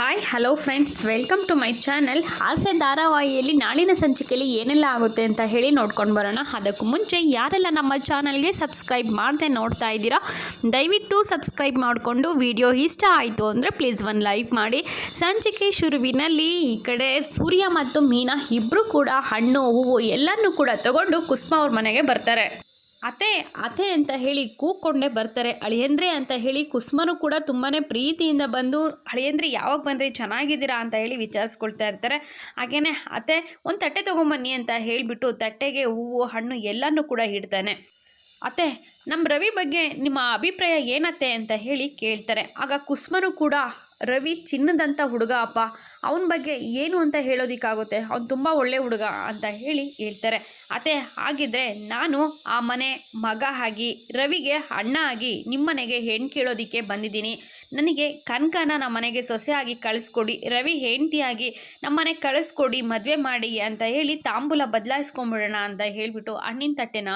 Hi hello friends welcome to my channel ಆಸೆ ಧಾರಾವಾಹಿಯಲ್ಲಿ ನಾಳಿನ ಸಂಚಿಕೆಯಲ್ಲಿ ಏನೆಲ್ಲ ಆಗುತ್ತೆ ಅಂತ ಹೇಳಿ ನೋಡ್ಕೊಂಡು ಬರೋಣ. ಅದಕ್ಕೂ ಮುಂಚೆ ಯಾರೆಲ್ಲ ನಮ್ಮ ಚಾನಲ್ಗೆ ಸಬ್ಸ್ಕ್ರೈಬ್ ಮಾಡದೆ ನೋಡ್ತಾ ಇದ್ದೀರಾ, ದಯವಿಟ್ಟು ಸಬ್ಸ್ಕ್ರೈಬ್ ಮಾಡಿಕೊಂಡು ವಿಡಿಯೋ ಇಷ್ಟ ಆಯಿತು ಅಂದರೆ ಪ್ಲೀಸ್ ಒಂದು ಲೈಕ್ ಮಾಡಿ. ಸಂಚಿಕೆ ಶುರುವಿನಲ್ಲಿ ಈ ಕಡೆ ಸೂರ್ಯ ಮತ್ತು ಮೀನಾ ಇಬ್ಬರು ಕೂಡ, ಹಣ್ಣು, ಹೂವು ಎಲ್ಲನೂ ಕೂಡ ತಗೊಂಡು ಕುಸ್ಮಾ ಅವ್ರ ಮನೆಗೆ ಬರ್ತಾರೆ. ಅತೆ ಅತೆ ಅಂತ ಹೇಳಿ ಕೂಕೊಂಡೇ ಬರ್ತಾರೆ. ಅಳಿಯಂದ್ರೆ ಅಂತ ಹೇಳಿ ಕುಸ್ಮನು ಕೂಡ ತುಂಬಾ ಪ್ರೀತಿಯಿಂದ ಬಂದು, ಅಳಿಯಂದ್ರೆ ಯಾವಾಗ ಬಂದರೆ? ಚೆನ್ನಾಗಿದ್ದೀರಾ? ಅಂತ ಹೇಳಿ ವಿಚಾರಿಸ್ಕೊಳ್ತಾ ಇರ್ತಾರೆ. ಹಾಗೆಯೇ ಅತೆ, ಒಂದು ತಟ್ಟೆ ತೊಗೊಂಬನ್ನಿ ಅಂತ ಹೇಳಿಬಿಟ್ಟು ತಟ್ಟೆಗೆ ಹೂವು, ಹಣ್ಣು ಎಲ್ಲನೂ ಕೂಡ ಇಡ್ತಾನೆ. ಅತ್ತೆ ನಮ್ಮ ರವಿ ಬಗ್ಗೆ ನಿಮ್ಮ ಅಭಿಪ್ರಾಯ ಏನತ್ತೆ ಅಂತ ಹೇಳಿ ಕೇಳ್ತಾರೆ. ಆಗ ಕುಸ್ಮರು ಕೂಡ, ರವಿ ಚಿನ್ನದಂಥ ಹುಡುಗ ಅಪ್ಪ, ಅವನ ಬಗ್ಗೆ ಏನು ಅಂತ ಹೇಳೋದಿಕ್ಕಾಗುತ್ತೆ? ಅವ್ನು ತುಂಬ ಒಳ್ಳೆ ಹುಡುಗ ಅಂತ ಹೇಳಿ ಹೇಳ್ತಾರೆ. ಅತ್ತೆ, ಹಾಗಿದ್ರೆ ನಾನು ಆ ಮನೆ ಮಗ ಆಗಿ, ರವಿಗೆ ಅಣ್ಣ ಆಗಿ ನಿಮ್ಮನೆಗೆ ಹೆಣ್ಣು ಕೇಳೋದಕ್ಕೆ ಬಂದಿದ್ದೀನಿ. ನನಗೆ ಕನಕನ ನಮ್ಮ ಮನೆಗೆ ಸೊಸೆಯಾಗಿ ಕಳಿಸ್ಕೊಡಿ, ರವಿ ಹೆಂಡತಿಯಾಗಿ ನಮ್ಮನೆ ಕಳಿಸ್ಕೊಡಿ, ಮದುವೆ ಮಾಡಿ ಅಂತ ಹೇಳಿ ತಾಂಬೂಲ ಬದಲಾಯಿಸ್ಕೊಂಬಿಡೋಣ ಅಂತ ಹೇಳಿಬಿಟ್ಟು ಹಣ್ಣಿನ ತಟ್ಟೆನ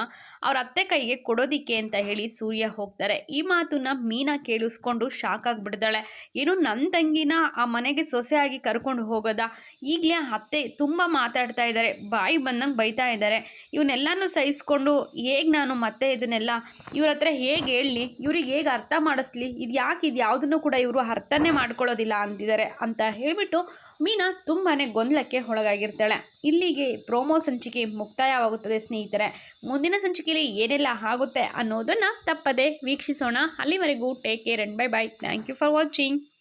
ಅವ್ರ ಅತ್ತೆ ಕೈಗೆ ಕೊಡೋದಿಕ್ಕೆ ಅಂತ ಹೇಳಿ ಸೂರ್ಯ ಹೋಗ್ತಾರೆ. ಈ ಮಾತನ್ನ ಮೀನಾ ಕೇಳಿಸ್ಕೊಂಡು ಶಾಕ್ ಆಗಿಬಿಡ್ತಾಳೆ. ಏನು ನನ್ನ ತಂಗಿನ ಆ ಮನೆಗೆ ಸೊಸೆಯಾಗಿ ಕರ್ಕೊಂಡು ಹೋಗೋದಾ? ಈಗಲೇ ಅತ್ತೆ ತುಂಬ ಮಾತಾಡ್ತಾ ಇದ್ದಾರೆ ಬಾಯಿ ಬಂದಂಗೆ ಬೈತಾ ಇದ್ದಾರೆ ಇವನ್ನೆಲ್ಲನೂ ಸಹಿಸ್ಕೊಂಡು ಹೇಗೆ ನಾನು ಮತ್ತೆ ಇದನ್ನೆಲ್ಲ ಇವ್ರ ಹತ್ರ ಹೇಗೆ ಹೇಳಲಿ? ಇವ್ರಿಗೆ ಹೇಗೆ ಅರ್ಥ ಮಾಡಿಸ್ಲಿ? ಇದು ಯಾಕೆ ಇದು ಯಾವುದನ್ನು ಕೂಡ ಇವರು ಅರ್ಥನೇ ಮಾಡ್ಕೊಳ್ಳೋದಿಲ್ಲ ಅಂತಿದ್ದಾರೆ ಅಂತ ಹೇಳಿಬಿಟ್ಟು ಮೀನಾ ತುಂಬಾ ಗೊಂದಲಕ್ಕೆ ಒಳಗಾಗಿರ್ತಾಳೆ. ಇಲ್ಲಿಗೆ ಪ್ರೋಮೋ ಸಂಚಿಕೆ ಮುಕ್ತಾಯವಾಗುತ್ತದೆ ಸ್ನೇಹಿತರೆ. ಮುಂದಿನ ಸಂಚಿಕೆಯಲ್ಲಿ ಏನೆಲ್ಲ ಆಗುತ್ತೆ ಅನ್ನೋದನ್ನು ತಪ್ಪದೆ ವೀಕ್ಷಿಸೋಣ. ಅಲ್ಲಿವರೆಗೂ take care and bye bye thank you for watching